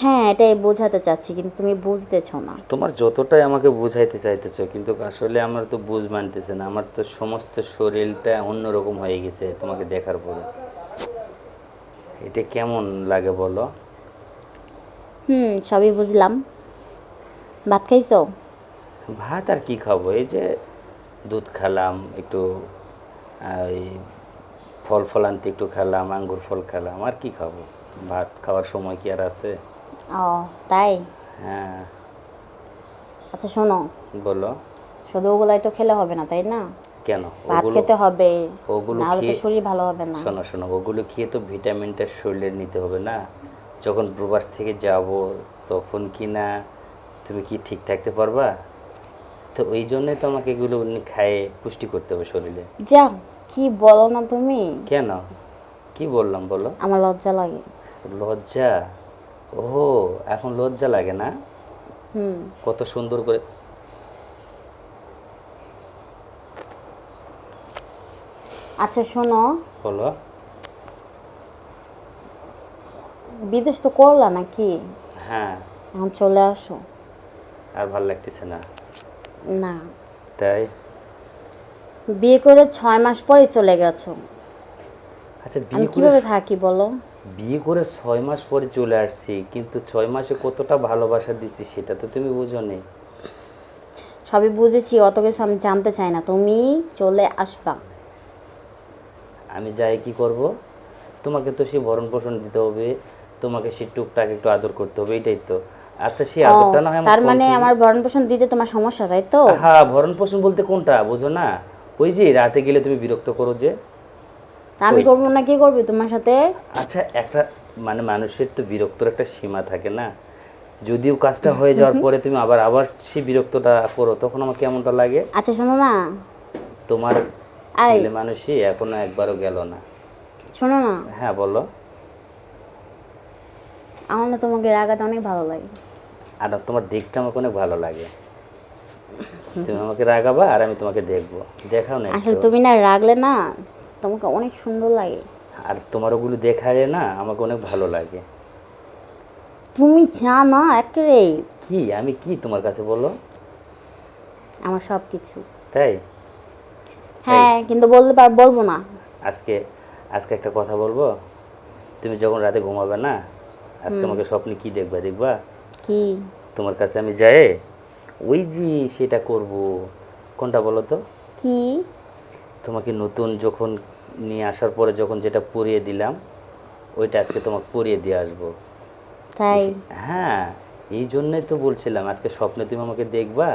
হ্যাঁ এটাই বোঝাতে চাচ্ছি কিন্তু তুমি বুঝতেছো না। তোমার যতটাই আমাকে বুঝাইতে চাইতেছো কিন্তু আসলে আমার তো বুঝ মানতেছে না। আমার তো সমস্ত শরীরটা অন্যরকম হয়ে গেছে তোমাকে দেখার পরে। এটা কেমন লাগে বলো? হুম সবই বুঝলাম। ভাত খাইছো? ভাত আর কি খাব? এই যে দুধ খেলাম একটু এই ফল ফলান্তি একটু খেলাম আঙ্গুর ফল খেলাম আর কি খাব? ভাত খাওয়ার সময় কি আর আছে? ও তাই? হ্যাঁ। আচ্ছা শোনো। বলো। শুধু ওগুলাই তো খেলে হবে না তাই না? কেন? ভাত খেতে হবে ওগুলো তো শরীর ভালো হবে না। শোনো শোনো ওগুলো খেয়ে তো ভিটামিনটা শরীরে নিতে হবে না। যখন প্রবাস থেকে যাব তখন কি না তুমি কি ঠিক থাকতে পারবা? তো ওই জন্য তোমাকে এগুলো খায়ে পুষ্টি করতে হবে শরীরে। যাও কি বলো না তুমি? কেন? কি বললাম বলো। আমার লজ্জা লাগে। লজ্জা? ও এখন লজ্জা লাগে না? হুম। কত সুন্দর করে আচ্ছা শোনো। বলো। বিদেশ তো করলা নাকি? হ্যাঁ। এখন চলে আসো। আর ভালো লাগতেছে না? না। তাই? বিয়ে করে ছয় মাস পরে চলে গেছো। আচ্ছা বিয়ে কীভাবে থাকি বলো? বিয়ে করে ছয় মাস পরে চলে আসছি কিন্তু ছয় মাসে কতটা ভালোবাসা দিচ্ছি সেটা তো তুমি বুঝো নি। সবই বুঝেছি অত কিছু আমি জানতে চাই না। তুমি চলে আসবা। আমি যাই কি করব? তোমাকে তো সে ভরণ পোষণ দিতে হবে তোমাকে সে টুকটাক একটু আদর করতে হবে এটাই তো। আচ্ছা সে আদরটা না হয় তার মানে আমার ভরণ পোষণ দিতে তোমার সমস্যা তাই তো? হ্যাঁ ভরণ পোষণ বলতে কোনটা বুঝো না? ওই যে রাতে গেলে তুমি বিরক্ত করো যে। আমি করব না কি করবি তোমার সাথে? আচ্ছা একটা মানে মানুষের তো বিরক্তর একটা সীমা থাকে না? যদিও কাজটা হয়ে যাওয়ার পরে তুমি আবার আবার সেই বিরক্তটা করো তখন আমার কেমনটা লাগে? আচ্ছা শোনো না। তোমার ছেলে মানুষই এখনও একবারও গেল না। শোনো না। হ্যাঁ বলো। আমার না তোমাকে রাগাতে অনেক ভালো লাগে। আর তোমার দেখতে আমাকে অনেক ভালো লাগে। তুমি আমাকে রাগাবা আর আমি তোমাকে দেখব। দেখাও না আসলে তুমি না রাগলে না তোমাকে অনেক সুন্দর লাগে। আর তোমার ওগুলো দেখালে না আমাকে অনেক ভালো লাগে। তুমি যা না একেবারে। কি? আমি কি তোমার কাছে বলো আমার সব কিছু তাই? হ্যাঁ কিন্তু বলতে পার বলব না। আজকে আজকে একটা কথা বলব? তুমি যখন রাতে ঘুমাবে না আজকে আমাকে স্বপ্নে কি দেখবা দেখবা? কি? তোমার কাছে আমি যাই ওই যে সেটা করব। কোনটা বলো তো? কি? তোমাকে নতুন যখন নিয়ে আসার পরে যখন যেটা পরিয়ে দিলাম ওইটা আজকে তোমাকে পরিয়ে দিয়ে আসব। তাই? হ্যাঁ এই জন্যই তো বলছিলাম আজকে স্বপ্নে তুমি আমাকে দেখবা